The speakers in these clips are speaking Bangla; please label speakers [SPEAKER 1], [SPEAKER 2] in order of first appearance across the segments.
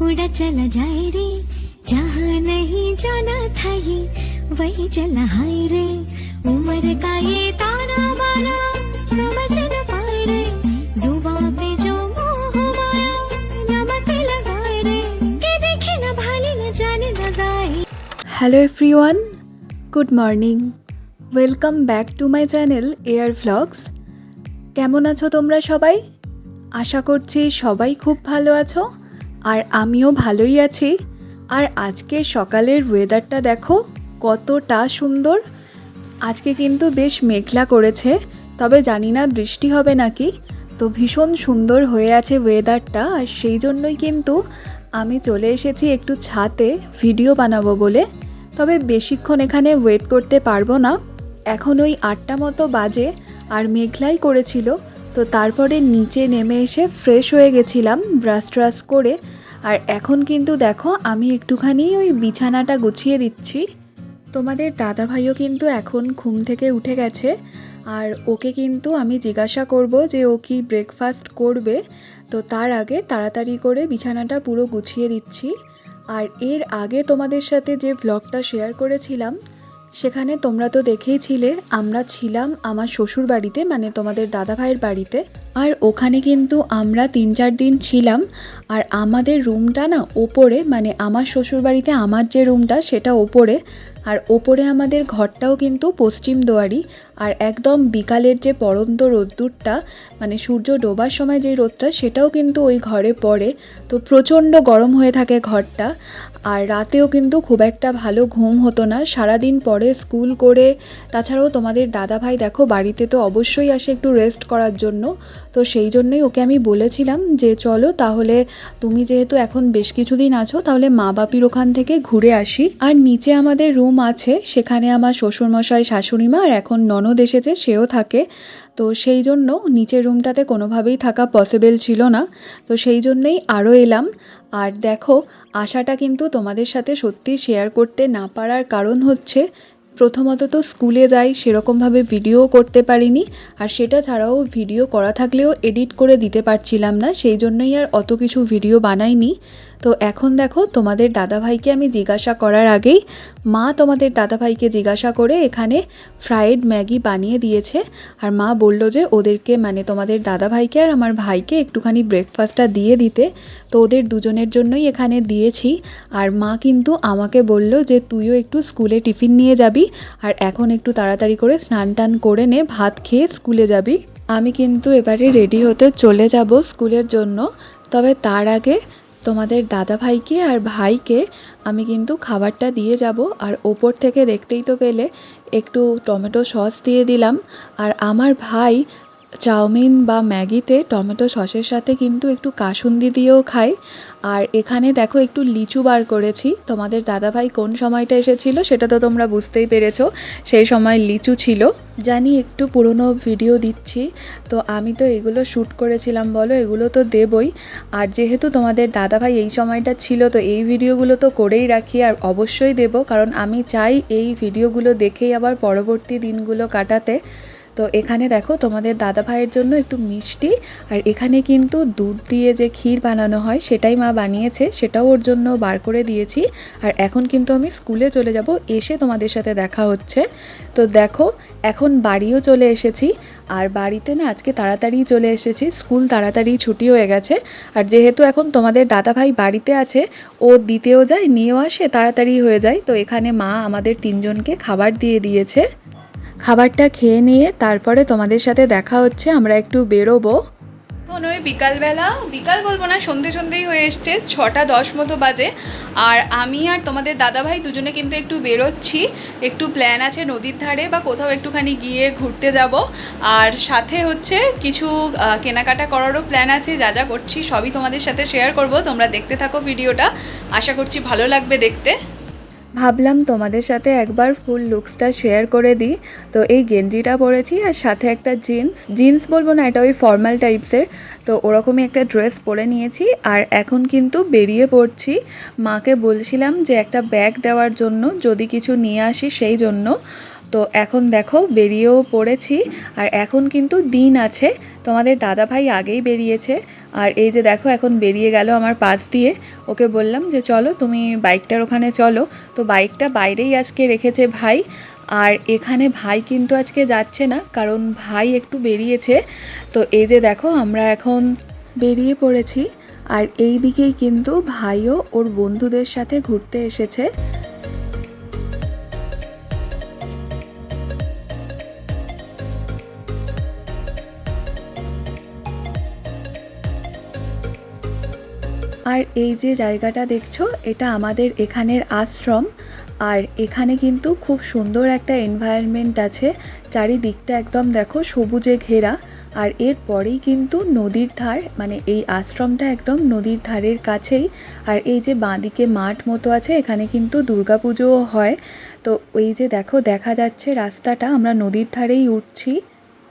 [SPEAKER 1] तो पंख लेके उड़ा चला जाए रे जहाँ नहीं जाना था ये वही चला हाय रे उम्र का ये ताना बाना समझ न पाए रे जुबा पे जो मोह माया नमक लगाए रे के देखे न भाले न जाने लगाए
[SPEAKER 2] hello everyone good morning welcome back to my channel air vlogs কেমন আছো তোমরা সবাই আশা করছি সবাই খুব ভালো আছো আর আমিও ভালোই আছি। আর আজকে সকালের ওয়েদারটা দেখো, কতটা সুন্দর। আজকে কিন্তু বেশ মেঘলা করেছে, তবে জানি না বৃষ্টি হবে নাকি। তো ভীষণ সুন্দর হয়ে আছে ওয়েদারটা আর সেই জন্যই কিন্তু আমি চলে এসেছি একটু ছাতে ভিডিও বানাবো বলে। তবে বেশিক্ষণ এখানে ওয়েট করতে পারব না। এখন ওই আটটা মতো বাজে, আর মেঘলাই করেছিল। তো তারপরে নিচে নেমে এসে ফ্রেশ হয়ে গেছিলাম ব্রাশ ট্রাশ করে। আর এখন কিন্তু দেখো, আমি একটুখানি ওই বিছানাটা গুছিয়ে দিচ্ছি। তোমাদের দাদা ভাইও কিন্তু এখন ঘুম থেকে উঠে গেছে। আর ওকে কিন্তু আমি জিজ্ঞাসা করব যে ও কি ব্রেকফাস্ট করবে। তো তার আগে তাড়াতাড়ি করে বিছানাটা পুরো গুছিয়ে দিচ্ছি। আর এর আগে তোমাদের সাথে যে ভ্লগটা শেয়ার করেছিলাম সেখানে তোমরা তো দেখেইছিলে, আমরা ছিলাম আমার শ্বশুর বাড়িতে মানে তোমাদের দাদা ভাইয়ের বাড়িতে। আর ওখানে কিন্তু আমরা তিন চার দিন ছিলাম, আর আমাদের রুমটা না ওপরে মানে আমার শ্বশুর বাড়িতে আমার যে রুমটা সেটা ওপরে। আর ওপরে আমাদের ঘরটাও কিন্তু পশ্চিম দুয়ারি, আর একদম বিকালের যে পড়ন্ত রোদ্দুরটা মানে সূর্য ডোবার সময় যে রোদটা, সেটাও কিন্তু ওই ঘরে পড়ে। তো প্রচণ্ড গরম হয়ে থাকে ঘরটা, আর রাতেও কিন্তু খুব একটা ভালো ঘুম হতো না। সারাদিন পরে স্কুল করে, তাছাড়াও তোমাদের দাদা ভাই দেখো, বাড়িতে তো অবশ্যই আসে একটু রেস্ট করার জন্য। তো সেই জন্যই ওকে আমি বলেছিলাম যে, চলো তাহলে তুমি যেহেতু এখন বেশ কিছুদিন আছো, তাহলে মা বাপির ওখান থেকে ঘুরে আসি। আর নিচে আমাদের রুম আছে, সেখানে আমার শ্বশুরমশাই শাশুড়ি মা আর এখন ননদ এসেছে, সেও থাকে। তো সেই জন্য নিচের রুমটাতে কোনোভাবেই থাকা পসিবল ছিল না। তো সেই জন্যই আরও এলাম। আর দেখো, আশাটা কিন্তু তোমাদের সাথে সত্যি শেয়ার করতে না পারার কারণ হচ্ছে প্রথমত তো স্কুলে যাই, সেরকমভাবে ভিডিও করতে পারিনি। আর সেটা ছাড়াও ভিডিও করা থাকলেও এডিট করে দিতে পারছিলাম না, সেই জন্যই আর অত কিছু ভিডিও বানাইনি। তো এখন দেখো, তোমাদের দাদাভাইকে আমি জিজ্ঞাসা করার আগেই মা তোমাদের দাদাভাইকে জিজ্ঞাসা করে এখানে ফ্রায়েড ম্যাগি বানিয়ে দিয়েছে। আর মা বলল যে ওদেরকে মানে তোমাদের দাদাভাইকে আর আমার ভাইকে একটুখানি ব্রেকফাস্টটা দিয়ে দিতে। তো ওদের দুজনের জন্যই এখানে দিয়েছি। আর মা কিন্তু আমাকে বলল যে তুইও একটু স্কুলে টিফিন নিয়ে যাবি। আর এখন একটু তাড়াতাড়ি করে স্নান টান করে নে, ভাত খেয়ে স্কুলে যাবি। আমি কিন্তু এবারে রেডি হতে চলে যাব স্কুলের জন্য। তবে তার আগে তোমাদের দাদা ভাইকে আর ভাইকে আমি কিন্তু খাবারটা দিয়ে যাব, আর ওপর থেকে দেখতেই তো পেলে একটু টমেটো সস দিয়ে দিলাম। আর আমার ভাই চাউমিন বা ম্যাগিতে টমেটো সসের সাথে কিন্তু একটু কাসুন্দি দিয়েও খাই। আর এখানে দেখো একটু লিচু বার করেছি। তোমাদের দাদাভাই কোন সময়টা এসেছিল সেটা তো তোমরা বুঝতেই পেরেছ। সেই সময় লিচু ছিল। জানি একটু পুরনো ভিডিও দিচ্ছি। তো আমি তো এগুলো শ্যুট করেছিলাম বলো, এগুলো তো দেবই। আর যেহেতু তোমাদের দাদাভাই এই সময়টা ছিল, তো এই ভিডিওগুলো তো করেই রাখি আর অবশ্যই দেব। কারণ আমি চাই এই ভিডিওগুলো দেখেই আবার পরবর্তী দিনগুলো কাটাতে। তো এখানে দেখো তোমাদের দাদা ভাইয়ের জন্য একটু মিষ্টি, আর এখানে কিন্তু দুধ দিয়ে যে ক্ষীর বানানো হয় সেটাই মা বানিয়েছে, সেটাও ওর জন্য বার করে দিয়েছি। আর এখন কিন্তু আমি স্কুলে চলে যাব, এসে তোমাদের সাথে দেখা হচ্ছে। তো দেখো, এখন বাড়িও চলে এসেছি, আর বাড়িতে না আজকে তাড়াতাড়ি চলে এসেছি, স্কুল তাড়াতাড়ি ছুটি হয়ে গেছে। আর যেহেতু এখন তোমাদের দাদা ভাই বাড়িতে আছে, ও দিতেও যায়, নিয়েও আসে, তাড়াতাড়ি হয়ে যায়। তো এখানে মা আমাদের তিনজনকে খাবার দিয়ে দিয়েছে। খাবারটা খেয়ে নিয়ে তারপরে তোমাদের সাথে দেখা হচ্ছে, আমরা একটু বেরোবো।
[SPEAKER 3] এখন ওই বিকালবেলা, বিকাল বলব না, সন্ধে সন্ধেই হয়ে এসছে, ছটা দশ মতো বাজে। আর আমি আর তোমাদের দাদাভাই দুজনে কিন্তু একটু বেরোচ্ছি, একটু প্ল্যান আছে নদীর ধারে বা কোথাও একটুখানি গিয়ে ঘুরতে যাব। আর সাথে হচ্ছে কিছু কেনাকাটা করারও প্ল্যান আছে, যা যা করছি সবই তোমাদের সাথে শেয়ার করব, তোমরা দেখতে থাকো ভিডিওটা আশা করছি ভালো লাগবে দেখতে।
[SPEAKER 2] ভাবলাম তোমাদের সাথে একবার ফুল লুকসটা শেয়ার করে দিই। তো এই গেঞ্জিটা পরেছি আর সাথে একটা জিন্স। জিন্স বলব না, এটা ওই ফর্মাল টাইপসের। তো ওরকমই একটা ড্রেস পরে নিয়েছি আর এখন কিন্তু বেরিয়ে পড়ছি। মাকে বলছিলাম যে একটা ব্যাগ দেওয়ার জন্য, যদি কিছু নিয়ে আসি সেই জন্য। তো এখন দেখো বেরিয়েও পড়েছি আর এখন কিন্তু দিন আছে। তোমাদের দাদা ভাই আগেই বেরিয়েছে।
[SPEAKER 3] আর এই যে দেখো, এখন বেরিয়ে গেল আমার পাশ দিয়ে। ওকে বললাম যে, চলো, তুমি বাইকটার ওখানে চলো। তো বাইকটা বাইরেই আজকে রেখেছে ভাই। আর এখানে ভাই কিন্তু আজকে যাচ্ছে না, কারণ ভাই একটু বেরিয়েছে। তো এই যে দেখো, আমরা এখন
[SPEAKER 2] বেরিয়ে পড়েছি। আর এই দিকেই কিন্তু ভাইও ওর বন্ধুদের সাথে ঘুরতে এসেছে। আর এই যে জায়গাটা দেখছ, এটা আমাদের এখানের আশ্রম। আর এখানে কিন্তু খুব সুন্দর একটা এনভায়রনমেন্ট আছে। চারিদিকটা একদম দেখো সবুজে ঘেরা। আর এরপরেই কিন্তু নদীর ধার মানে এই আশ্রমটা একদম নদীর ধারের কাছেই। আর এই যে বাঁদিকে মাঠ মতো আছে, এখানে কিন্তু দুর্গাপুজোও হয়। তো এই যে দেখো, দেখা যাচ্ছে রাস্তাটা, আমরা নদীর ধারেই উঠছি।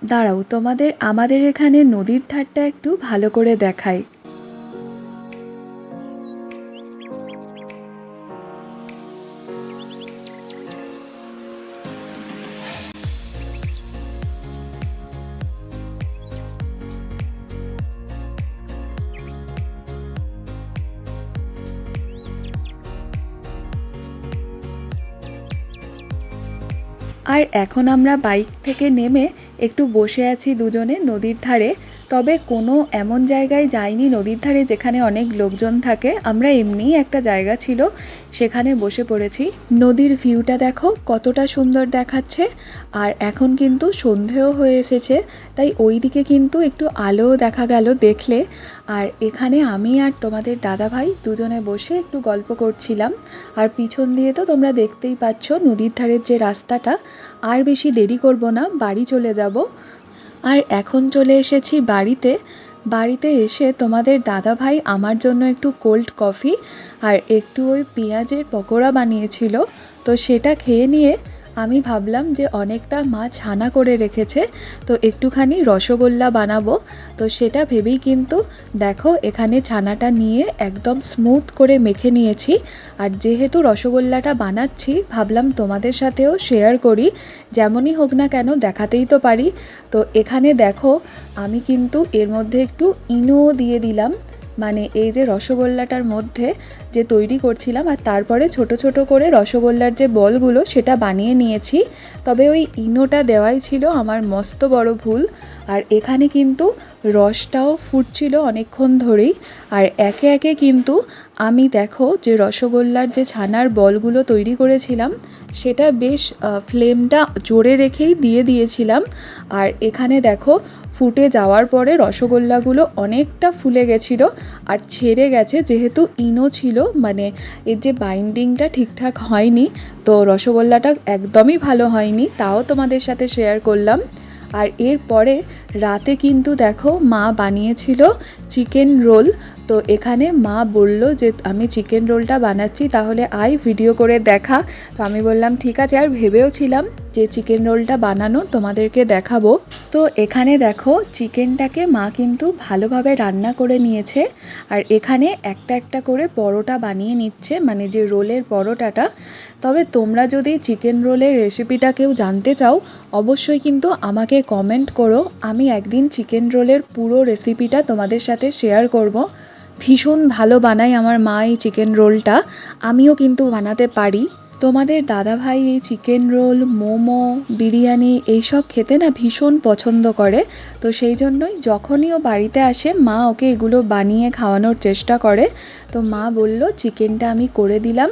[SPEAKER 2] দাঁড়াও, তোমাদের, আমাদের এখানে নদীর ধারটা একটু ভালো করে দেখাই। আর এখন আমরা বাইক থেকে নেমে একটু বসে আছি দুজনে নদীর ধারে। তবে কোনো এমন জায়গায় যাইনি নদীর ধারে যেখানে অনেক লোকজন থাকে। আমরা এমনিই একটা জায়গা ছিল, সেখানে বসে পড়েছি। নদীর ভিউটা দেখো, কতটা সুন্দর দেখাচ্ছে। আর এখন কিন্তু সন্ধেও হয়ে এসেছে, তাই ওই দিকে কিন্তু একটু আলোও দেখা গেল দেখলে। আর এখানে আমি আর তোমাদের দাদা ভাই দুজনে বসে একটু গল্প করছিলাম। আর পিছন দিয়ে তো তোমরা দেখতেই পাচ্ছ নদীর ধারের যে রাস্তাটা। আর বেশি দেরি করব না, বাড়ি চলে যাব। আর এখন চলে এসেছি বাড়িতে। বাড়িতে এসে তোমাদের দাদা ভাই আমার জন্য একটু কোল্ড কফি আর একটু ওই পেঁয়াজের পকোড়া বানিয়েছিল। তো সেটা খেয়ে নিয়ে আমি ভাবলাম যে অনেকটা মা ছানা করে রেখেছে, তো একটুখানি রসগোল্লা বানাবো। তো সেটা ভেবেই কিন্তু দেখো এখানে ছানাটা নিয়ে একদম স্মুথ করে মেখে নিয়েছি। আর যেহেতু রসগোল্লাটা বানাচ্ছি, ভাবলাম তোমাদের সাথেও শেয়ার করি। যেমনই হোক না কেন, দেখাতেই তো পারি। তো এখানে দেখো, আমি কিন্তু এর মধ্যে একটু ইনো দিয়ে দিলাম। মানে এই যে রসগোল্লাটার মধ্যে যে তৈরি করছিলাম আর তারপরে ছোট ছোট করে রসগোল্লার যে বলগুলো সেটা বানিয়ে নিয়েছি। তবে ওই ইনোটা দেওয়াই ছিল আমার মস্ত বড় ভুল। আর এখানে কিন্তু রসটাও ফুটছিল অনেকক্ষণ ধরেই। আর একে একে কিন্তু আমি দেখো যে রসগোল্লার যে ছানার বলগুলো তৈরি করেছিলাম, সেটা বেশ ফ্লেমটা জোরে রেখেই দিয়ে দিয়েছিলাম। আর এখানে দেখো ফুটে যাওয়ার পরে রসগোল্লাগুলো অনেকটা ফুলে গেছিল আর ছেড়ে গেছে, যেহেতু ইনো ছিল মানে এর যে বাইন্ডিংটা ঠিকঠাক হয়নি, তো রসগোল্লাটা একদমই ভালো হয়নি, তাও তোমাদের সাথে শেয়ার করলাম। আর এরপরে রাতে কিন্তু দেখো মা বানিয়েছিল চিকেন রোল। তো এখানে মা বলল যে, আমি চিকেন রোলটা বানাচ্ছি, তাহলে আই ভিডিও করে দেখা। তো আমি বললাম, ঠিক আছে। আর ভেবেও ছিলাম যে চিকেন রোলটা বানানো তোমাদেরকে দেখাবো। তো এখানে দেখো চিকেনটাকে মা কিন্তু ভালোভাবে রান্না করে নিয়েছে। আর এখানে একটা একটা করে পরোটা বানিয়ে নিচ্ছে মানে যে রোলের পরোটাটা। তবে তোমরা যদি চিকেন রোলের রেসিপিটা কেউ জানতে চাও, অবশ্যই কিন্তু আমাকে কমেন্ট করো। আমি একদিন চিকেন রোলের পুরো রেসিপিটা তোমাদের সাথে শেয়ার করব। ভীষণ ভালো বানায় আমার মা এই চিকেন রোলটা আমিও কিন্তু বানাতে পারি। তোমাদের দাদাভাই এই চিকেন রোল মোমো, বিরিয়ানি এইসব খেতে না ভীষণ পছন্দ করে। তো সেই জন্যই যখনই ও বাড়িতে আসে, মা ওকে এগুলো বানিয়ে খাওয়ানোর চেষ্টা করে। তো মা বলল চিকেনটা আমি করে দিলাম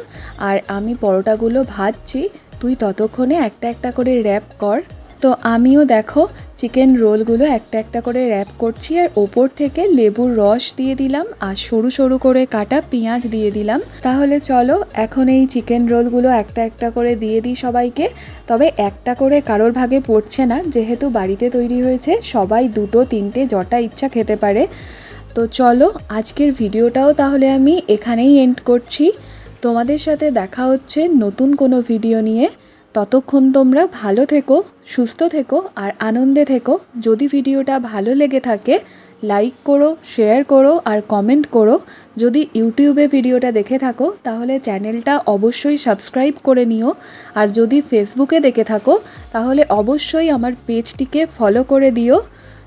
[SPEAKER 2] আর আমি পরোটাগুলো ভাজছি। তুই ততক্ষণে একটা একটা করে র্যাপ কর। তো আমিও দেখো চিকেন রোলগুলো একটা একটা করে র্যাপ করছি আর ওপর থেকে লেবুর রস দিয়ে দিলাম আর সরু সরু করে কাটা পেঁয়াজ দিয়ে দিলাম। তাহলে চলো, এখন এই চিকেন রোলগুলো একটা একটা করে দিয়ে দিই সবাইকে। তবে একটা করে কারোর ভাগে পড়ছে না, যেহেতু বাড়িতে তৈরি হয়েছে, সবাই দুটো, তিনটে, যটা ইচ্ছা খেতে পারে। তো চলো, আজকের ভিডিওটাও তাহলে আমি এখানেই এন্ড করছি। তোমাদের সাথে দেখা হচ্ছে নতুন কোনো ভিডিও নিয়ে। ততক্ষণ তোমরা ভালো থেকো, সুস্থ থেকো আর আনন্দে থেকো। যদি ভিডিওটা ভালো লেগে থাকে, লাইক করো, শেয়ার করো আর কমেন্ট করো। যদি ইউটিউবে ভিডিওটা দেখে থাকো, তাহলে চ্যানেলটা অবশ্যই সাবস্ক্রাইব করে নিও। আর যদি ফেসবুকে দেখে থাকো, তাহলে অবশ্যই আমার পেজটিকে ফলো করে দিও।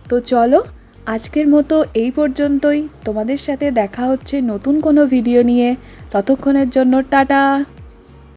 [SPEAKER 2] তো চলো, আজকের মতো এই পর্যন্তই। তোমাদের সাথে দেখা হচ্ছে নতুন কোনো ভিডিও নিয়ে। ততক্ষণের জন্য টাটা!